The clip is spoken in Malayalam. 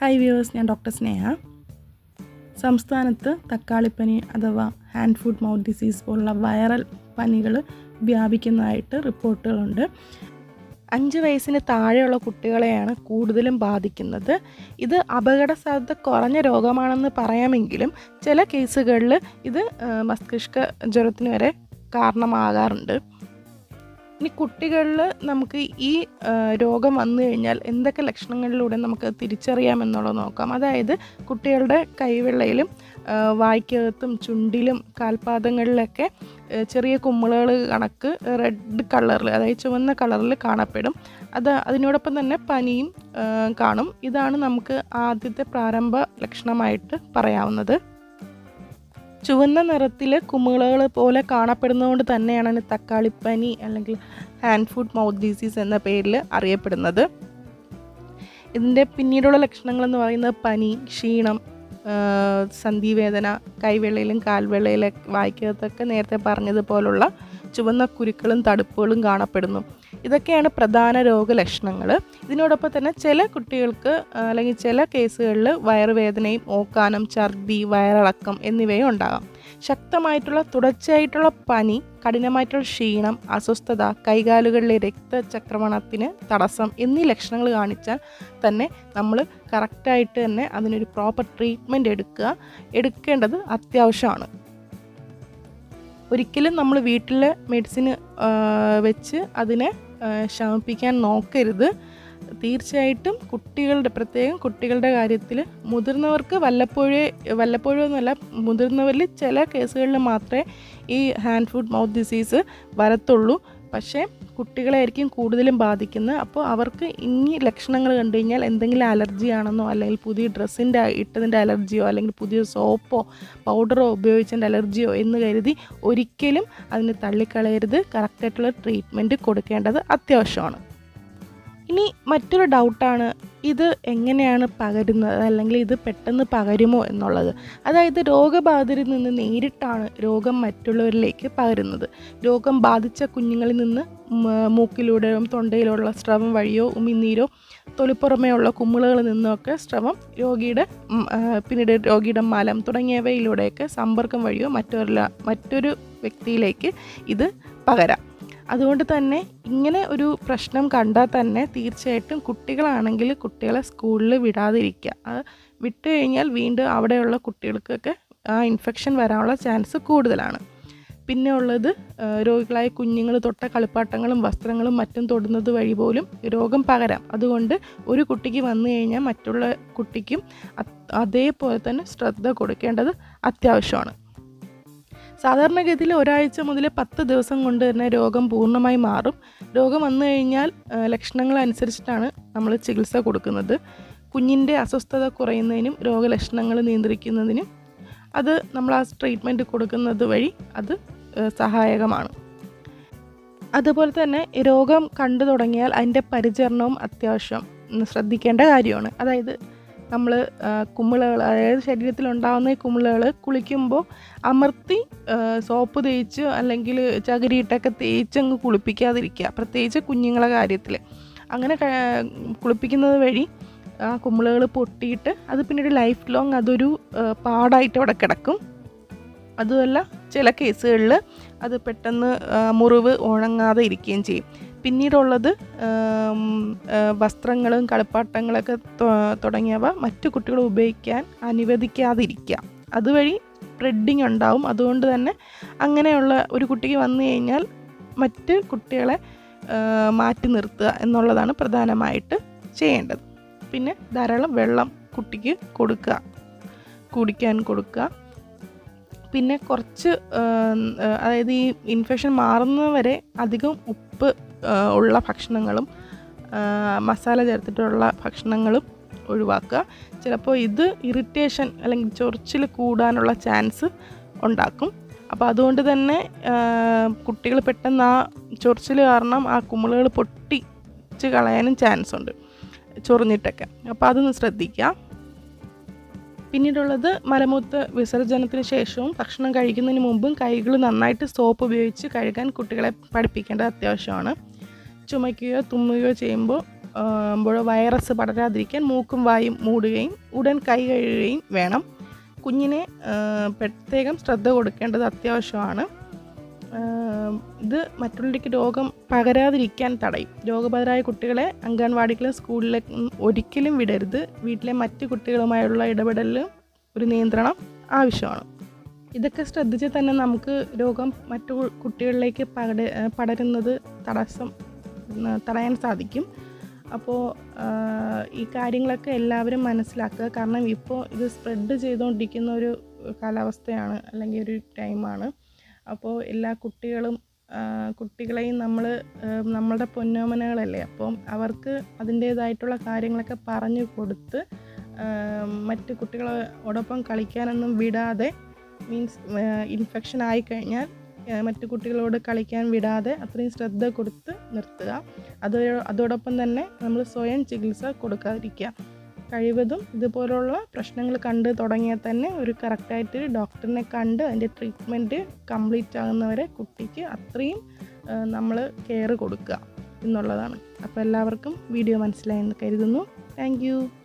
ഹായ് വ്യൂവേഴ്സ് ഞാൻ ഡോക്ടർ സ്നേഹ. സംസ്ഥാനത്ത് തക്കാളിപ്പനി അഥവാ ഹാൻഡ് ഫുഡ് മൗത്ത് ഡിസീസ് പോലുള്ള വൈറൽ പനികൾ വ്യാപിക്കുന്നതായിട്ട് റിപ്പോർട്ടുകളുണ്ട്. അഞ്ച് വയസ്സിന് താഴെയുള്ള കുട്ടികളെയാണ് കൂടുതലും ബാധിക്കുന്നത്. ഇത് അപകട സാധ്യത കുറഞ്ഞ രോഗമാണെന്ന് പറയാമെങ്കിലും ചില കേസുകളിൽ ഇത് മസ്തിഷ്ക ജ്വരത്തിന് വരെ കാരണമാകാറുണ്ട്. ഇനി കുട്ടികളിൽ നമുക്ക് ഈ രോഗം വന്നു കഴിഞ്ഞാൽ എന്തൊക്കെ ലക്ഷണങ്ങളിലൂടെ നമുക്ക് തിരിച്ചറിയാമെന്നുള്ളത് നോക്കാം. അതായത് കുട്ടികളുടെ കൈവെള്ളയിലും വായ്ക്കകത്തും ചുണ്ടിലും കാൽപാദങ്ങളിലൊക്കെ ചെറിയ കുമ്മിളുകൾ കണക്ക് റെഡ് കളറിൽ അതായത് ചുവന്ന കളറിൽ കാണപ്പെടും. അത് അതിനോടൊപ്പം തന്നെ പനിയും കാണും. ഇതാണ് നമുക്ക് ആദ്യത്തെ പ്രാരംഭ ലക്ഷണമായിട്ട് പറയാവുന്നത്. ചുവന്ന നിറത്തിൽ കുമിളകൾ പോലെ കാണപ്പെടുന്നതുകൊണ്ട് തന്നെയാണ് തക്കാളിപ്പനി അല്ലെങ്കിൽ ഹാൻഡ് ഫുഡ് മൗത്ത് ഡിസീസ് എന്ന പേരിൽ അറിയപ്പെടുന്നത്. ഇതിന്റെ പിന്നീടുള്ള ലക്ഷണങ്ങൾ എന്ന് പറയുന്നത് പനി ക്ഷീണം സന്ധിവേദന കൈവെള്ളയിലും കാൽവെള്ളയിലും വായിക്കകത്തൊക്കെ നേരത്തെ പറഞ്ഞതുപോലുള്ള ചുവന്ന കുരുക്കളും തടുപ്പുകളും കാണപ്പെടുന്നു. ഇതൊക്കെയാണ് പ്രധാന രോഗലക്ഷണങ്ങൾ ഇതിനോടൊപ്പം തന്നെ ചില കുട്ടികൾക്ക് അല്ലെങ്കിൽ ചില കേസുകളിൽ വയറുവേദനയും ഓക്കാനം ഛർദി വയറിളക്കം എന്നിവയും ഉണ്ടാകാം. ശക്തമായിട്ടുള്ള തുടർച്ചയായിട്ടുള്ള പനി കഠിനമായിട്ടുള്ള ക്ഷീണം അസ്വസ്ഥത കൈകാലുകളിലെ രക്തചക്രമണത്തിന് തടസ്സം എന്നീ ലക്ഷണങ്ങൾ കാണിച്ചാൽ തന്നെ നമ്മൾ കറക്റ്റായിട്ട് തന്നെ അതിനൊരു പ്രോപ്പർ ട്രീറ്റ്മെന്റ് എടുക്കുക എടുക്കേണ്ടത് അത്യാവശ്യമാണ്. ഒരിക്കലും നമ്മൾ വീട്ടിലെ മെഡിസിൻ വെച്ച് അതിനെ ശമിപ്പിക്കാൻ നോക്കരുത്. തീർച്ചയായിട്ടും കുട്ടികളുടെ പ്രത്യേകം കുട്ടികളുടെ കാര്യത്തിൽ മുതിർന്നവർക്ക് വല്ലപ്പോഴേ വല്ലപ്പോഴും എന്നല്ല മുതിർന്നവരിൽ ചില കേസുകളിൽ മാത്രമേ ഈ ഹാൻഡ് ഫുഡ് മൗത്ത് ഡിസീസ് വരത്തുള്ളൂ. പക്ഷേ കുട്ടികളെയായിരിക്കും കൂടുതലും ബാധിക്കുന്നത്. അപ്പോൾ അവർക്ക് ഇനി ലക്ഷണങ്ങൾ കണ്ടു കഴിഞ്ഞാൽ എന്തെങ്കിലും അലർജി ആണെന്നോ അല്ലെങ്കിൽ പുതിയ ഡ്രസ്സിന്റെ ഇട്ടതിന്റെ അലർജിയോ അല്ലെങ്കിൽ പുതിയ സോപ്പോ പൗഡറോ ഉപയോഗിച്ചതിന്റെ അലർജിയോ എന്ന് കരുതി ഒരിക്കലും അതിന് തള്ളിക്കളയരുത്. കറക്റ്റായിട്ടുള്ള ട്രീറ്റ്മെന്റ് കൊടുക്കേണ്ടത് അത്യാവശ്യമാണ്. ഇനി മറ്റൊരു ഡൗട്ടാണ് ഇത് എങ്ങനെയാണ് പകരുന്നത്? അല്ലെങ്കിൽ ഇത് പെട്ടെന്ന് പകരുമോ എന്നുള്ളത്. അതായത് രോഗബാധിതരിൽ നിന്ന് നേരിട്ടാണ് രോഗം മറ്റുള്ളവരിലേക്ക് പകരുന്നത്. രോഗം ബാധിച്ച കുഞ്ഞുങ്ങളിൽ നിന്ന് മൂക്കിലൂടെയും തൊണ്ടയിലുള്ള സ്രവം വഴിയോ ഉമിനീരോ തൊലിപ്പുറമേയുള്ള കുമ്മിളുകളിൽ നിന്നൊക്കെ സ്രവം രോഗിയുടെ പിന്നീട് രോഗിയുടെ മലം തുടങ്ങിയവയിലൂടെയൊക്കെ സമ്പർക്കം വഴിയോ മറ്റൊരു മറ്റൊരു വ്യക്തിയിലേക്ക് ഇത് പകരാം. അതുകൊണ്ട് തന്നെ ഇങ്ങനെ ഒരു പ്രശ്നം കണ്ടാൽ തന്നെ തീർച്ചയായിട്ടും കുട്ടികളാണെങ്കിൽ കുട്ടികളെ സ്കൂളിൽ വിടാതിരിക്കുക. അത് വിട്ടു കഴിഞ്ഞാൽ വീണ്ടും അവിടെയുള്ള കുട്ടികൾക്കൊക്കെ ആ ഇൻഫെക്ഷൻ വരാനുള്ള ചാൻസ് കൂടുതലാണ്. പിന്നെ ഉള്ളത് രോഗികളായ കുഞ്ഞുങ്ങൾ തൊട്ട കളിപ്പാട്ടങ്ങളും വസ്ത്രങ്ങളും മറ്റും തൊടുന്നത് വഴി പോലും രോഗം പകരാം. അതുകൊണ്ട് ഒരു കുട്ടിക്ക് വന്നു കഴിഞ്ഞാൽ മറ്റുള്ള കുട്ടിക്കും അതേപോലെ തന്നെ ശ്രദ്ധ കൊടുക്കേണ്ടത് അത്യാവശ്യമാണ്. സാധാരണഗതിയിൽ ഒരാഴ്ച മുതൽ പത്ത് ദിവസം കൊണ്ട് തന്നെ രോഗം പൂർണമായി മാറും. രോഗം വന്നു കഴിഞ്ഞാൽ ലക്ഷണങ്ങൾ അനുസരിച്ചിട്ടാണ് നമ്മൾ ചികിത്സ കൊടുക്കുന്നത്. കുഞ്ഞിന്റെ അസ്വസ്ഥത കുറയുന്നതിനും രോഗലക്ഷണങ്ങൾ നിയന്ത്രിക്കുന്നതിനും അത് നമ്മൾ ആ ട്രീറ്റ്മെന്റ് കൊടുക്കുന്നത് വഴി അത് സഹായകമാണ്. അതുപോലെ തന്നെ രോഗം കണ്ടു തുടങ്ങിയാൽ അതിന്റെ പരിചരണവും അത്യാവശ്യം ശ്രദ്ധിക്കേണ്ട കാര്യമാണ്. അതായത് നമ്മൾ കുമിളകൾ അതായത് ശരീരത്തിലുണ്ടാകുന്ന ഈ കുമിളകൾ കുളിക്കുമ്പോൾ അമർത്തി സോപ്പ് തേച്ച് അല്ലെങ്കിൽ ചകിരിയിട്ടൊക്കെ തേച്ചങ്ങ് കുളിപ്പിക്കാതിരിക്കുക. പ്രത്യേകിച്ച് കുഞ്ഞുങ്ങളെ കാര്യത്തിൽ അങ്ങനെ കുളിപ്പിക്കുന്നത് വഴി ആ കുമിളകൾ പൊട്ടിയിട്ട് അത് പിന്നീട് ലൈഫ് ലോങ് അതൊരു പാടായിട്ട് അവിടെ കിടക്കും. അതുമല്ല ചില കേസുകളിൽ അത് പെട്ടെന്ന് മുറിവ് ഉണങ്ങാതെ ഇരിക്കുകയും ചെയ്യും. പിന്നീടുള്ളത് വസ്ത്രങ്ങളും കളിപ്പാട്ടങ്ങളൊക്കെ തുടങ്ങിയവ മറ്റു കുട്ടികൾ ഉപയോഗിക്കാൻ അനുവദിക്കാതിരിക്കുക. അതുവഴി സ്പ്രെഡിങ് ഉണ്ടാവും. അതുകൊണ്ട് തന്നെ അങ്ങനെയുള്ള ഒരു കുട്ടിക്ക് വന്നു കഴിഞ്ഞാൽ മറ്റ് കുട്ടികളെ മാറ്റി നിർത്തുക എന്നുള്ളതാണ് പ്രധാനമായിട്ട് ചെയ്യേണ്ടത്. പിന്നെ ധാരാളം വെള്ളം കുട്ടിക്ക് കൊടുക്കുക കുടിക്കാൻ കൊടുക്കുക. പിന്നെ കുറച്ച് അതായത് ഈ ഇൻഫെക്ഷൻ മാറുന്നവരെ അധികം ഉപ്പ് ഉള്ള ഭക്ഷണങ്ങളും മസാല ചേർത്തിട്ടുള്ള ഭക്ഷണങ്ങളും ഒഴിവാക്കുക. ചിലപ്പോൾ ഇത് ഇറിറ്റേഷൻ അല്ലെങ്കിൽ ചൊറിച്ചിൽ കൂടാനുള്ള ചാൻസ് ഉണ്ടാക്കും. അപ്പോൾ അതുകൊണ്ട് തന്നെ കുട്ടികൾ പെട്ടെന്ന് ആ ചൊറിച്ചിൽ കാരണം ആ കുമിളുകൾ പൊട്ടിച്ച് കളയാനും ചാൻസ് ഉണ്ട്. ചൊറിഞ്ഞിട്ടൊക്കെ. അപ്പോൾ അതൊന്ന് ശ്രദ്ധിക്കുക. പിന്നീടുള്ളത് മലമൂത്ര വിസർജനത്തിന് ശേഷവും ഭക്ഷണം കഴിക്കുന്നതിന് മുമ്പും കൈകൾ നന്നായിട്ട് സോപ്പ് ഉപയോഗിച്ച് കഴുകാൻ കുട്ടികളെ പഠിപ്പിക്കേണ്ടത് അത്യാവശ്യമാണ്. ചുമയ്ക്കുകയോ തുമ്മുകയോ ചെയ്യുമ്പോൾ വൈറസ് പടരാതിരിക്കാൻ മൂക്കും വായും മൂടുകയും ഉടൻ കൈ കഴുകുകയും വേണം. കുഞ്ഞിനെ പ്രത്യേകം ശ്രദ്ധ കൊടുക്കേണ്ടത് അത്യാവശ്യമാണ്. ഇത് മറ്റുള്ളവർക്ക് രോഗം പകരാതിരിക്കാൻ തടയും. രോഗബാധിതരായ കുട്ടികളെ അംഗൻവാടികളും സ്കൂളിലേക്കും ഒരിക്കലും വിടരുത്. വീട്ടിലെ മറ്റു കുട്ടികളുമായുള്ള ഇടപെടലിൽ ഒരു നിയന്ത്രണം ആവശ്യമാണ്. ഇതൊക്കെ ശ്രദ്ധിച്ച് തന്നെ നമുക്ക് രോഗം മറ്റു കുട്ടികളിലേക്ക് പകട പടരുന്നത് തടസ്സം തടയാൻ സാധിക്കും. അപ്പോൾ ഈ കാര്യങ്ങളൊക്കെ എല്ലാവരും മനസ്സിലാക്കുക. കാരണം ഇപ്പോൾ ഇത് സ്പ്രെഡ് ചെയ്തുകൊണ്ടിരിക്കുന്ന ഒരു കാലാവസ്ഥയാണ് അല്ലെങ്കിൽ ഒരു ടൈമാണ്. അപ്പോൾ എല്ലാ കുട്ടികളും കുട്ടികളെയും നമ്മൾ നമ്മളുടെ പൊന്നോമനകളല്ലേ അപ്പം അവർക്ക് അതിന്റേതായിട്ടുള്ള കാര്യങ്ങളൊക്കെ പറഞ്ഞു കൊടുത്ത് മറ്റു കുട്ടികളോടൊപ്പം കളിക്കാനൊന്നും വിടാതെ മീൻസ് ഇൻഫെക്ഷൻ ആയിക്കഴിഞ്ഞാൽ മറ്റു കുട്ടികളോട് കളിക്കാൻ വിടാതെ അത്രയും ശ്രദ്ധ കൊടുത്ത് നിർത്തുക. അത് അതോടൊപ്പം തന്നെ നമ്മൾ സ്വയം ചികിത്സ കൊടുക്കാതിരിക്കുക. കഴിവതും ഇതുപോലുള്ള പ്രശ്നങ്ങൾ കണ്ട് തുടങ്ങിയാൽ തന്നെ ഒരു കറക്റ്റായിട്ട് ഡോക്ടറിനെ കണ്ട് അതിന്റെ ട്രീറ്റ്മെന്റ് കംപ്ലീറ്റ് ആകുന്നവരെ കുട്ടിക്ക് അത്രയും നമ്മൾ കെയർ കൊടുക്കുക എന്നുള്ളതാണ്. അപ്പോൾ എല്ലാവർക്കും വീഡിയോ മനസ്സിലായെന്ന് കരുതുന്നു. താങ്ക്